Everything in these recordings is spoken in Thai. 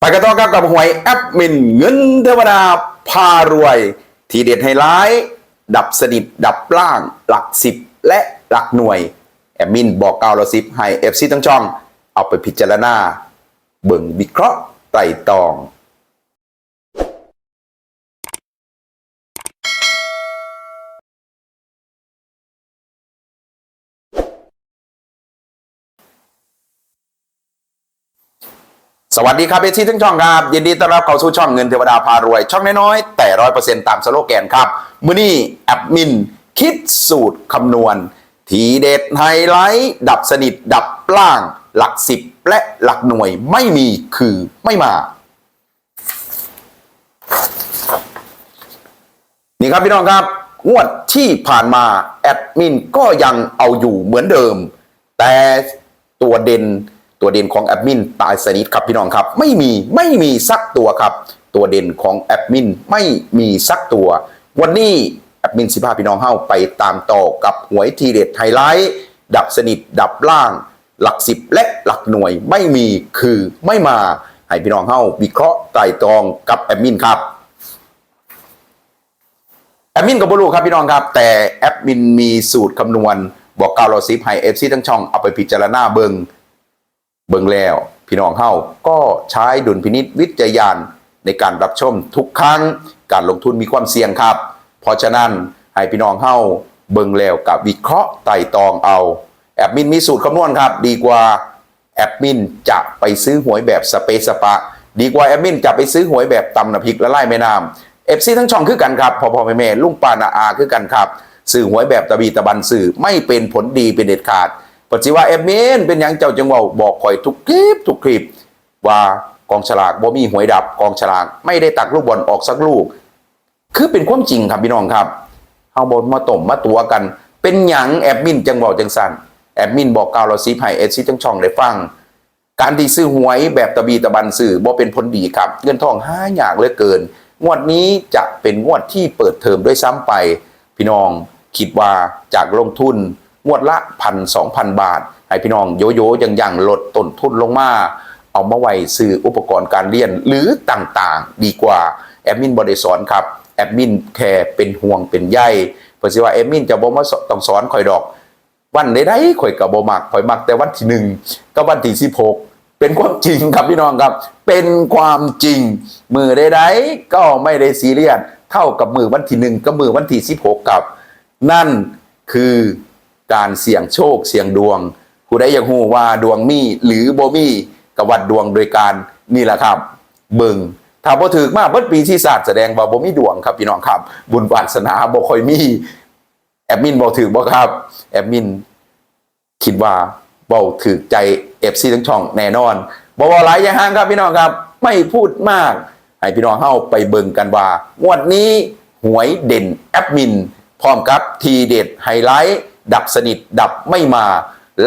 ไปกันต่อครับกับหวยแอปมินเงินเทวดาพารวย ทีเด็ดไฮไลท์ดับสนิทดับล่างหลักสิบและหลักหน่วย แอปมินบอกเกาเราสิบให้เอฟซีทั้งช่อง เอาไปพิจารณา เบิ่งวิเคราะห์ไต่ตอง สวัสดีครับเอซีทั้งช่องครับ ยินดีต้อนรับเข้าสู่ช่องเงินเทวดาพารวย ช่องน้อยๆแต่ร้อยเปอร์เซ็นต์ตามสโลแกนครับมือนี้แอดมิน คิดสูตรคำนวณ ทีเด็ดไฮไลท์ ดับสนิท ดับล่าง หลักสิบและหลักหน่วยไม่มีคือไม่มา นี่ครับพี่น้องครับ งวดที่ผ่านมาแอดมินก็ยังเอาอยู่เหมือนเดิม แต่ตัวเด่น ตัวเด่นของแอดมินตายสนิทครับพี่น้องครับ ไม่มีไม่มีสักตัวครับ ตัวเด่นของแอดมินไม่มีสักตัว วันนี้แอดมินสิพาพี่น้องเข้าไปตามต่อกับหวยทีเด็ดไฮไลท์ดับสนิทดับล่าง หลักสิบและหลักหน่วยไม่มีคือไม่มาให้พี่น้องเข้าวิเคราะห์ไต่ตรองกับแอดมินครับแอดมินกับบรูครับพี่น้องครับ แต่แอดมินมีสูตรคำนวณบอกกล่าวเราซิปให้เอฟซีทั้งช่องเอาไปพิจารณาเบิง เบิงแล้วพี่น้องเฮาก็ใช้ดุลพินิษวิจยานในการรับชมทุกครั้งการลงทุนมีความเสี่ยงครับ เพราะฉะนั้นให้พี่น้องเฮาเบิงแล้วกับวิเคราะห์ไต่ตองเอา แอดมินมีสูตรคำนวณครับ ดีกว่าแอดมินจะไปซื้อหวยแบบสเปซสปะ ดีกว่าแอดมินจะไปซื้อหวยแบบตำน้ำพริกและไล่แม่น้ำเอฟซีทั้งช่องคือกันครับพอพอแม่แม่ลุงปานาอาคือกันครับ สื่อหวยแบบตะบีตะบันสื่อไม่เป็นผลดีเป็นเด็ดขาด ปัจจุบันแอดมินเป็นหยังเจ้าจังว่าบอกคอยทุกคลิปทุกคลิป ว่ากองฉลากบ่มีหวยดับกองฉลากไม่ได้ตักลูกบอลออกสักลูก คือเป็นความจริงครับพี่น้องครับเอาบอลมาต้มมาตัวกัน เป็นหยังแอดมินจังบอกจังสันแอดมินบอกกาวเราซีไผ่เอซีทั้งช่องได้ฟังการที่ซื้อหวยแบบตะบีตะบันสื่อบ่เป็นผลดีครับ เงินทองห้าอย่างเหลือเกิน งวดนี้จะเป็นงวดที่เปิดเทอมด้วยซ้ำไป พี่น้องคิดว่าจากลงทุน งวดละพันสองพันบาท ให้พี่น้องโยโย่ยังยังลดต้นทุนลงมา เอามาไว้ซื้ออุปกรณ์การเรียนหรือต่างๆ ดีกว่าแอดมินบริสอนครับแอดมินแค่เป็นห่วงเป็นใยเพราะสิว่าแอดมินจะบอกว่าต้องสอนคอยดอก วันใดๆข่อยกับบ่มักข่อยมักแต่วันที่หนึ่งกับวันที่สิบหกเป็นความจริงครับพี่น้องครับ เป็นความจริง มือใดๆก็ไม่ได้ซีเรียสเท่ากับมือวันที่หนึ่งกับมือวันที่สิบหกกับ นั่นคือ การเสี่ยงโชคเสี่ยงดวงผู้ใดอยากฮู้ว่าดวงมีหรือบ่มีกวัดดวงโดยการนี่แหละครับ เบิงถ้าบ่ถือมากเบิดปีที่ศาสตร์แสดงว่าบ่มีดวงครับพี่น้องครับ บุญวาสนาบ่ค่อยมีแอดมินบอถือบอกครับแอดมินคิดว่าบาถือใจเอฟซีทั้งช่องแน่นอนบอหลายอย่างห้างครับพี่น้องครับ ไม่พูดมากให้พี่น้องเข้าไปเบิ่งกันว่างวดนี้หวยเด่นแอดมินพร้อมกับทีเด็ดไฮไลท์ ดับสนิทดับไม่มา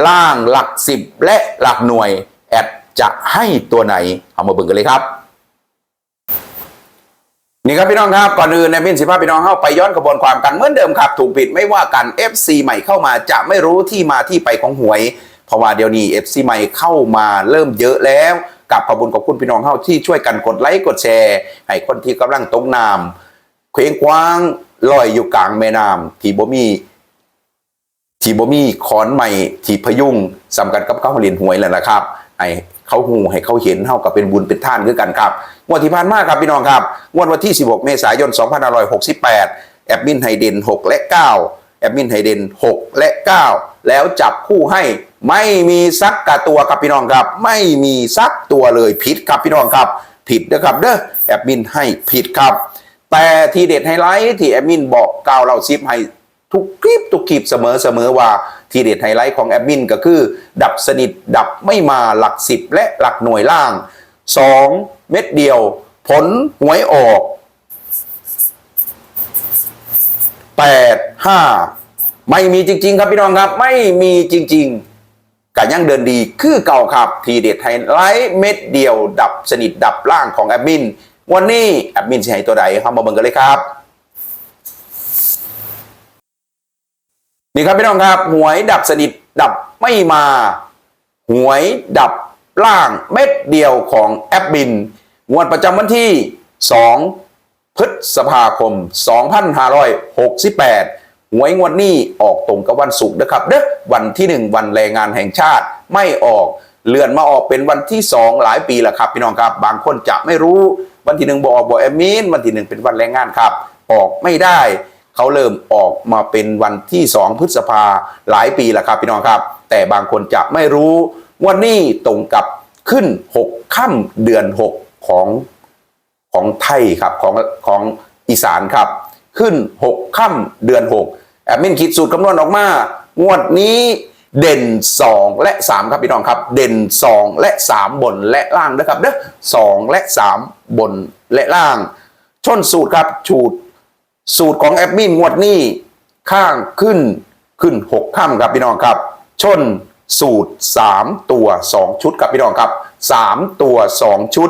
ล่างหลักสิบและหลักหน่วย แอดจะให้ตัวไหน เอามาเบิ่งกันเลยครับ นี่ครับพี่น้องครับ ก่อนอื่นในพินสิภาพพี่น้องเข้าไปย้อนกระบวนความกันเหมือนเดิมครับ ถูกผิดไม่ว่ากัน FC ใหม่เข้ามาจะไม่รู้ที่มาที่ไปของหวย เพราะว่าเดี๋ยวนี้ FC ใหม่เข้ามาเริ่มเยอะแล้วกับขอบคุณขอบคุณพี่น้องเข้าที่ช่วยกันกดไลค์กดแชร์ให้คนที่กำลังตกน้ำเคว้งคว้างลอยอยู่กลางแม่น้ำที่บ่มี ที่บ่มีขอนใหม่ที่พยุงสำคัญกับเขาเรียนหวยแล้วนะครับให้เขาหูให้เขาเห็นเท่ากับเป็นบุญเป็นท่านคือกันครับงวดที่ผ่านมาครับพี่น้องครับงวดวันที่ 16 เมษายน 2568 แอดมินไฮเดน 6 และ 9 แอดมินไฮเดน 6 และ 9 แล้วจับคู่ให้ไม่มีซักกะตัวครับพี่น้องครับ ไม่มีซักตัวเลยผิดครับพี่น้องครับ ผิดนะครับเด้อแอดมินให้ผิดครับ แต่ทีเด็ดไฮไลท์ที่แอดมินบอกกล่าวเราซิปให้ ทุกคลิปทุกคลิปเสมอเสมอว่าทีเด็ดไฮไลท์ของแอดมินก็คือ ดับสนิทดับไม่มาหลักสิบและหลักหน่วยล่าง 2 เม็ดเดียว ผลหวยออก 8 5 ไม่มีจริง ๆ ครับพี่น้องครับ ไม่มีจริง ๆกันยังเดินดีคือเก่าครับ ทีเด็ดไฮไลท์เม็ดเดียว ดับสนิทดับล่างของแอดมินวันนี้แอดมินจะให้ตัวใดเข้ามาเบิ่งกันเลยครับ นี่ครับพี่น้องครับ หวยดับสนิทดับไม่มา หวยดับล่างเม็ดเดียวของแอปบินงวดประจำวันที่ 2 พฤษภาคม 2568 หวยงวดนี้ออกตรงกับวันศุกร์นะครับเด้อวันที่ 1 วันแรงงานแห่งชาติไม่ออกเลื่อนมาออกเป็นวันที่ 2 หลายปีแล้วครับพี่น้องครับ บางคนจะไม่รู้วันที่หนึ่งบอกบอกแอมมินวันที่หนึ่งเป็นวันแรงงานครับ ออกไม่ได้ เขาเริ่มออกมาเป็นวันที่ 2 พฤษภาหลายปีแล้วครับพี่น้องครับ แต่บางคนจะไม่รู้วันนี้ตรงกับขึ้น 6 ค่ำเดือน 6 ของของไทยครับของของอีสานครับ ขึ้น 6 ค่ำเดือน 6 แอดมินคิดสูตรคำนวณออกมา งวดนี้เด่น 2 และ 3 ครับพี่น้องครับ เด่น 2 และ 3 บนและล่างนะครับเด้อ2และ 3 บนและล่าง ชนสูตรครับสูตร สูตรของแอดมินงวดนี้ข้างขึ้นขึ้น6ค่ำครับพี่น้องครับ ชนสูตร 3 ตัว 2 ชุดครับพี่น้องครับ 3 ตัว 2 ชุด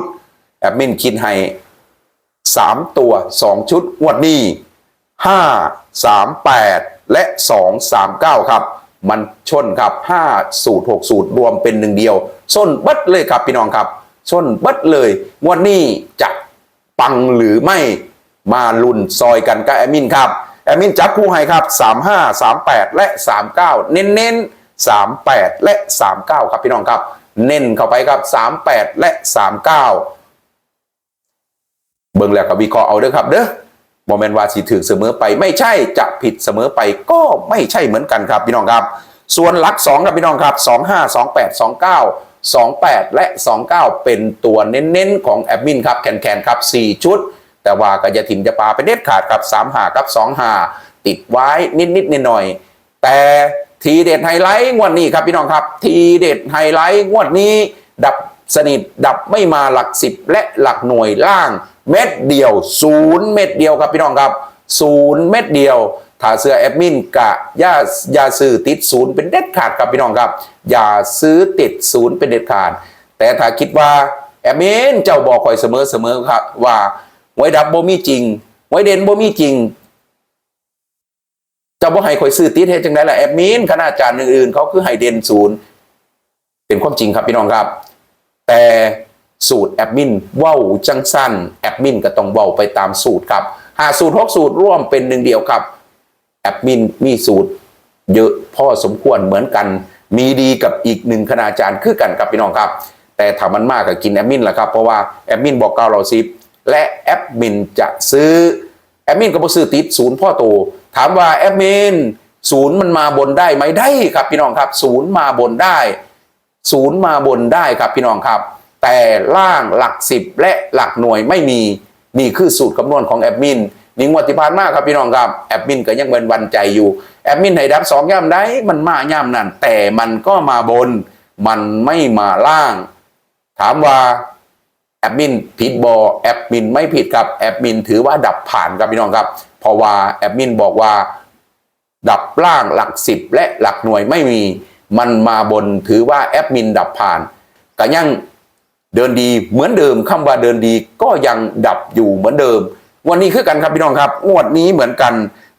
แอดมินคิดให้สามตัวสองชุดงวดนี้ห้าสามแปดและสองสามเก้าครับ มันชนครับห้าสูตรหกสูตรรวมเป็นหนึ่งเดียวส้นบัดเลยครับพี่น้องครับส้นบัดเลยงวดนี้จะปังหรือไม่ มาลุนซอยกันกับแอมินครับ แอมินจับคู่ให้ครับ 35 38 และ 39 เน้นเน้นๆ38 และ 39 ครับพี่น้องครับ เน้นเข้าไปครับ 38 และ 39 เบิ่งแล้วก็วิเคราะห์เอาเด้อครับเด้อโมเมนต์ว่าสิถือเสมอไปไม่ใช่จะผิดเสมอไปก็ไม่ใช่เหมือนกันครับพี่น้องครับ ส่วนหลัก 2 ครับพี่น้องครับ 25 28 29 28 และ 29 เป็นตัวเน้นๆ ของแอดมินครับแคนแคนครับ 4 ชุด แต่ว่าก็จะถิ่มจะปาไปเด็ดขาดครับ3หากับ2หาติดไว้นิดๆหน่อยๆแต่ทีเด็ดไฮไลท์งวดนี้ครับพี่น้องครับ ทีเด็ดไฮไลท์งวดนี้ ดับสนิทดับไม่มาหลักสิบและหลักหน่วยล่าง เม็ดเดียวศูนย์เม็ดเดียวครับพี่น้องครับศูนย์เม็ดเดียวถ้าเสื้อแอดมินกะอย่าอย่าซื้อติดศูนย์เป็นเด็ดขาดครับพี่น้องครับ อย่าซื้อติดศูนย์เป็นเด็ดขาด แต่ถ้าคิดว่าแอดมินเจ้าบอกคอยเสมอเสมอครับว่า ไว้ดับบ่มีจริง ไว้เด่นบ่มีจริงเจ้าบ่ให้คอยซื้อติดเฮ็ดจังไดล่ะแอดมินคณาจารย์อื่นๆเขาคือให้เด่นศูนย์เป็นความจริงครับพี่น้องครับ แต่สูตรแอดมินเว้าจังสั้นแอดมินก็ต้องเว้าไปตามสูตรครับหาสูตรหกสูตรร่วมเป็นหนึ่งเดียวครับแอดมินมีสูตร เยอะพอสมควรเหมือนกัน มีดีกับอีกหนึ่งคณาจารย์คือกันครับพี่น้องครับ แต่ถ้ามันมากก็กินแอดมินแหละครับเพราะว่าแอดมินบอกเก้าเราซิบ และแอดมินจะซื้อแอดมินก็บ่ซื้อติดศูนย์พ่อโต ถามว่าแอดมินศูนย์มันมาบนได้ไหมได้ครับพี่น้องครับศูนย์มาบนได้ ศูนย์มาบนได้ครับพี่น้องครับ แต่ล่างหลักสิบและหลักหน่วยไม่มีนี่คือสูตรคำนวณของแอดมินนี่งวดที่ผ่านมาครับพี่น้องครับแอดมินก็ยังเป็นวันใจอยู่แอดมินให้ดับสองย่ำได้มันมาย่ำนั่นแต่มันก็มาบน มันไม่มาล่าง ถามว่า แอดมินผิดบอแอดมินไม่ผิดครับแอดมินถือว่าดับผ่านครับพี่น้องครับ เพราะว่าแอดมินบอกว่า ดับล่างหลักสิบและหลักหน่วยไม่มีมันมาบนถือว่าแอดมินดับผ่านก็ยังเดินดีเหมือนเดิมคำว่าเดินดีก็ยังดับอยู่เหมือนเดิม วันนี้คือกันครับพี่น้องครับงวดนี้เหมือนกัน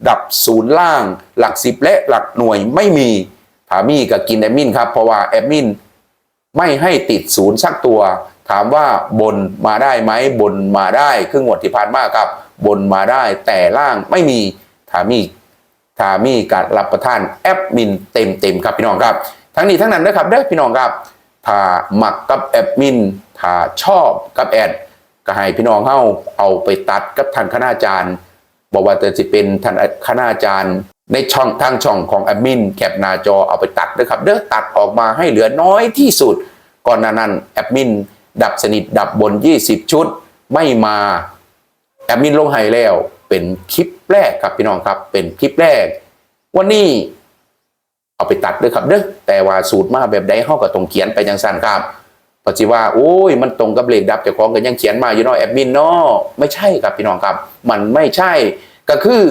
ดับศูนย์ล่าง หลักสิบและหลักหน่วยไม่มีถามีก็กินแอดมินครับเพราะว่าแอดมินไม่ให้ติดศูนย์สักตัว ถามว่าบนมาได้ไหมบนมาได้ครึ่งงวดที่ผ่านมาครับ บนมาได้แต่ล่างไม่มีถามีถามีการรับประทานแอปมินเต็มเต็มครับพี่น้องครับ ทั้งนี้ทั้งนั้นนะครับเด้อพี่น้องครับถ้าหมักกับแอปมินถ้าชอบกับแอดก็ให้พี่น้องเฮาเอาไปตัดกับท่านคณาจารย์บอกว่าจะเป็นท่านคณาจารย์ในช่องทางช่องของแอดมินแคปหน้าจอเอาไปตัดนะครับเด้อตัดออกมาให้เหลือน้อยที่สุดก่อนนั้นแอดมิน ดับสนิทดับบน 20 ชุด ไม่มาแอดมินลงให้แล้วเป็นคลิปแรกครับพี่น้องครับ เป็นคลิปแรก วันนี้เอาไปตัดด้วยครับเด้อแต่ว่าสูตรมาแบบใดเฮาก็ต้องเขียนไปจังซั่นครับปัจจุว่าโอ้ยมันตรงกับเลขดับเจ้าของก็ยังเขียนมาอยู่เนาะแอดมินเนาะไม่ใช่ครับพี่น้องครับ มันไม่ใช่ก็คือ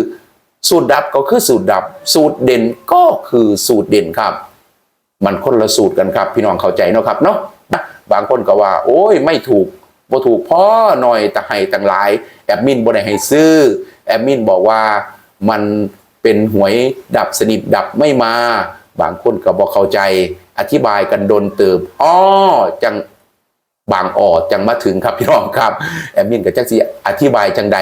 สูตรดับก็คือสูตรดับ สูตรเด่นก็คือสูตรเด่นครับ มันคนละสูตรกันครับ พี่น้องเข้าใจเนาะครับเนาะ บางคนก็ว่า โอ้ยไม่ถูกบ่ถูกพ่อหน่อยแต่ให้ต่างหลาย แอดมินบ่ได้ให้ซื้อ แอดมินบอกว่ามันเป็นหวยดับสนิทดับไม่มา บางคนก็บอกเข้าใจ อธิบายกันโดนเติบอ๋อจังบางอ่อจังมาถึงครับพี่น้องครับ แอดมินกับจักสีอธิบายจังใด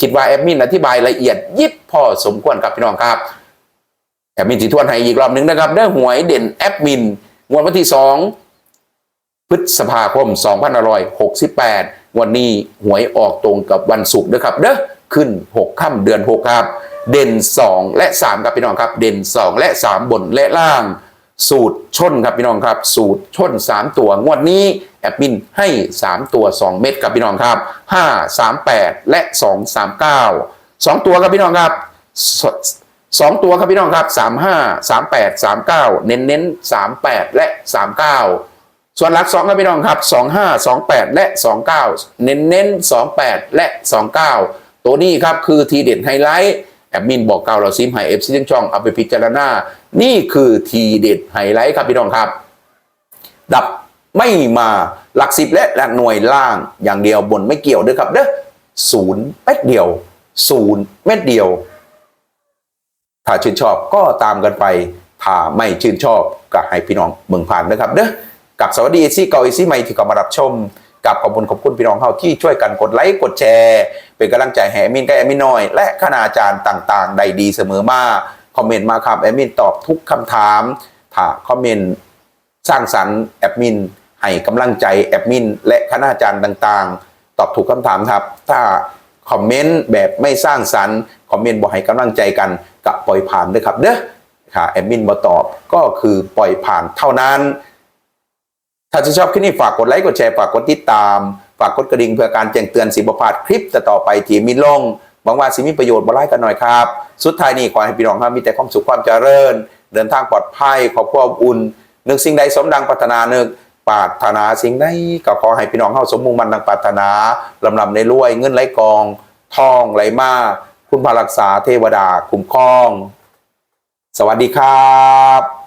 คิดว่าแอดมินอธิบายละเอียด ยิบพอสมควรครับพี่น้องครับแอดมินสีทวนให้อีกรอบหนึ่งนะครับเด้อหวยเด่นแอดมินงวดวันที่สอง พฤษภาคม2568 วันนี้หวยออกตรงกับวันศุกร์นะครับเด้อขึ้น 6 ค่ำเดือน 6 ครับ เด่น 2 และ 3 ครับพี่น้องครับ เด่น 2 และ 3 บนและล่าง สูตรชนครับพี่น้องครับ สูตรชน 3 ตัว งวดนี้แอดมินให้ 3 ตัว 2 เม็ดครับพี่น้องครับ 5 3 8 และ 2 3 9 2 ตัวครับพี่น้องครับสองตัวครับพี่น้องครับ 35 38 39 เน้นเน้น38 และ 39 ส่วนหลัก2ครับพี่น้องครับ 25 28 และ 29 เน้นเน้น28 และ 29 ตัวนี้ครับคือทีเด็ดไฮไลท์แอดมินบอกเก่าเราซิมไฮเอฟซีทั้งช่องเอาไปพิจารณา นี่คือทีเด็ดไฮไลท์ครับพี่น้องครับ ดับไม่มาหลักสิบและหลักหน่วยล่างอย่างเดียวบนไม่เกี่ยวด้วยครับเด้อศูนย์เม็ดเดียวศูนย์เม็ดเดียว ถ้าชื่นชอบก็ตามกันไป ถ้าไม่ชื่นชอบก็ให้พี่น้องเมืองผ่านนะครับเด้อ กับสวัสดีซี่เก่าอีซี่ใหม่ที่เข้ามารับชม กับขอบคุณขอบคุณพี่น้องเขาที่ช่วยกันกดไลค์กดแชร์ เป็นกำลังใจให้แอดมินกับแอมินน้อย และคณาจารย์ต่างๆ ใดดีเสมอมาคอมเมนต์มาครับแอมินตอบทุกคำถามถ้าคอมเมนต์สร้างสรรค์แอดมินให้กำลังใจแอดมิน และคณาจารย์ต่างๆ ตอบถูกคำถามครับ ถ้าคอมเมนต์แบบไม่สร้างสรรค์คอมเมนต์บอกให้กำลังใจกันกับปล่อยผ่านด้วยครับเด้อค่ะแอดมินมาตอบก็คือปล่อยผ่านเท่านั้น ถ้าจะชอบคลิปนี้ฝากกดไลค์กดแชร์ฝากกดติดตาม ฝากกดกระดิ่งเพื่อการแจ้งเตือนสิบพลาดคลิปต่อไปที่มิลงหวังว่าสิมีประโยชน์มาไล่กันหน่อยครับ สุดท้ายนี้ขอให้พี่น้องครับมีแต่ความสุขความเจริญ เดินทางปลอดภัยครอบครัวอบอุ่นนึกสิ่งใดสมดังปรารถนานึกปรารถนาสิ่งใดก็ขอให้พี่น้องเข้าสมมุงมันดังปรารถนาลำลำในรวย เงินไหลกอง ทองไหลมาคุณพระรักษาเทวดาคุ้มครอง สวัสดีครับ